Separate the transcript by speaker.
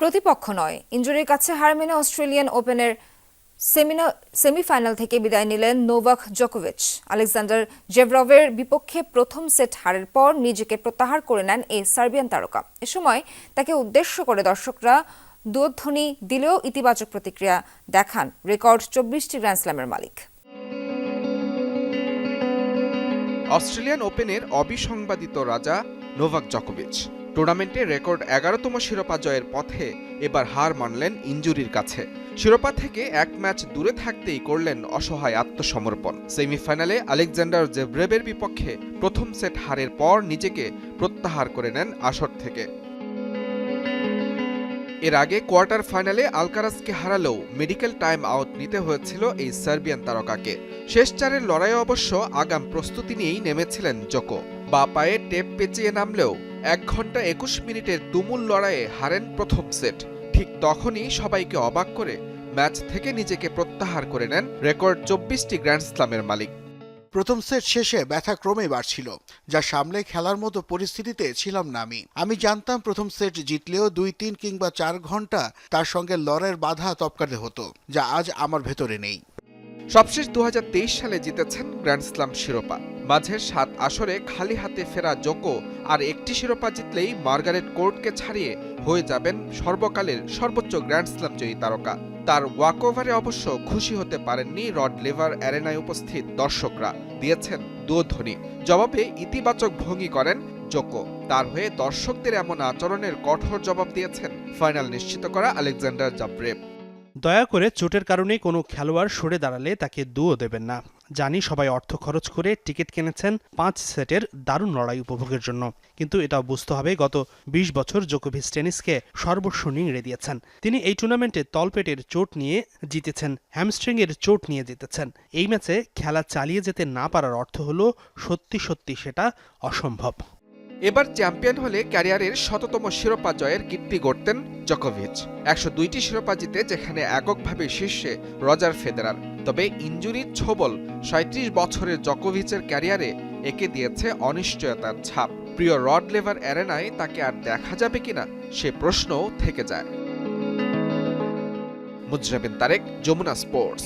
Speaker 1: প্রতিপক্ষ নয়। ইঞ্জুরির কাছে হার মেনে অস্ট্রেলিয়ান ওপেনের সেমিফাইনাল থেকে বিদায় নিলেন নোভাক জকোভিচ। আলেকজান্ডার জেভরভের বিপক্ষে প্রথম সেট হারের পর নিজেকে প্রত্যাহার করে নেন এই সার্বিয়ান তারকা। এ সময় তাকে উদ্দেশ্য করে দর্শকরা দুধ্বনি দিলেও ইতিবাচক প্রতিক্রিয়া দেখান রেকর্ড চব্বিশটি গ্র্যান্ড স্ল্যামের মালিক।
Speaker 2: অস্ট্রেলিয়ান ওপেনের অবিসংবাদিত রাজা নোভাক জকোভিচ। টুর্নামেন্টে রেকর্ড এগারোতম শিরোপা জয়ের পথে এবার হার মানলেন ইঞ্জুরির কাছে। শিরোপা থেকে এক ম্যাচ দূরে থাকতেই করলেন অসহায় আত্মসমর্পণ। সেমিফাইনালে আলেকজান্ডার জেভ্রেবের বিপক্ষে প্রথম সেট হারের পর নিজেকে প্রত্যাহার করে নেন আসর থেকে। এর আগে কোয়ার্টার ফাইনালে আলকারাসকে হারালেও মেডিকেল টাইম আউট নিতে হয়েছিল এই সার্বিয়ান তারকাকে। শেষ চারের লড়াইয়ে অবশ্য আগাম প্রস্তুতি নিয়েই নেমেছিলেন জোকো। বা পায়ে টেপ পেঁচিয়ে নামলেও এক ঘণ্টা একুশ মিনিটের তুমুল লড়াইয়ে হারেন প্রথম সেট। ঠিক তখনই সবাইকে অবাক করে ম্যাচ থেকে নিজেকে প্রত্যাহার করে নেন রেকর্ড চব্বিশটি গ্র্যান্ড স্লামের মালিক।
Speaker 3: প্রথম সেট শেষে ব্যথা ক্রমেই বাড়ছিল যা সামলে খেলার মতো পরিস্থিতিতে ছিলাম না আমি। আমি জানতাম প্রথম সেট জিতলেও দুই তিন কিংবা চার ঘণ্টা তার সঙ্গে লড়াইয়ের বাধা তপকাতে হতো যা আজ আমার ভেতরে নেই।
Speaker 2: সবশেষ দু হাজার তেইশ সালে জিতেছেন গ্র্যান্ড স্লাম শিরোপা। মাঝের সাত আসরে খালি হাতে ফেরা জোকো আর একটি শিরোপা জিতলেই মার্গারেট কোর্টকে ছাড়িয়ে হয়ে যাবেন সর্বকালের সর্বোচ্চ গ্র্যান্ড স্লাম জয়ী তারকা। তার ওয়াকওভারে অবশ্য খুশি হতে পারেননি রড লেভার অ্যারেনায় উপস্থিত দর্শকরা, দিয়েছেন দুধ্বনি জবাবে ইতিবাচক ভঙ্গি করেন জোকো। তার হয়ে দর্শকদের এমন আচরণের কঠোর জবাব দিয়েছেন ফাইনাল নিশ্চিত করা আলেকজান্ডার জাব্রেভ
Speaker 4: দয়া করে চোটের কারণে কোনো খেলোয়াড় সরে দাঁড়ালে তাকে দুও দেবেন না। জানি সবাই অর্থ খরচ করে টিকিট কিনেছেন পাঁচ সেটের দারুণ লড়াই উপভোগের জন্য। কিন্তু এটাও বুঝতে হবে গত ২০ বছর জোকোভিচ টেনিসকে সর্বস্ব নিংড়ে দিয়েছেন। তিনি এই টুর্নামেন্টে তলপেটের চোট নিয়ে জিতেছেন, হ্যামস্ট্রিংয়ের চোট নিয়ে জিতেছেন। এই ম্যাচে খেলা চালিয়ে যেতে না পারার অর্থ হলো সত্যি সত্যি সেটা অসম্ভব।
Speaker 2: এবার চ্যাম্পিয়ন হলে ক্যারিয়ারের শততম শিরোপা জয়ের কীর্তি গড়তেন জকোভিচ। একশো দুইটি শিরোপা জিতে যেখানে এককভাবে শীর্ষে রজার ফেদেরার। তবে ইঞ্জুরির ছোবল সাঁত্রিশ বছরের জকোভিচের ক্যারিয়ারে একে দিয়েছে অনিশ্চয়তার ছাপ। প্রিয় রড লেভার অ্যারেনায় তাকে আর দেখা যাবে কিনা সে প্রশ্নও থেকে যায়। মুজরাবিন তারেক, যমুনা স্পোর্টস।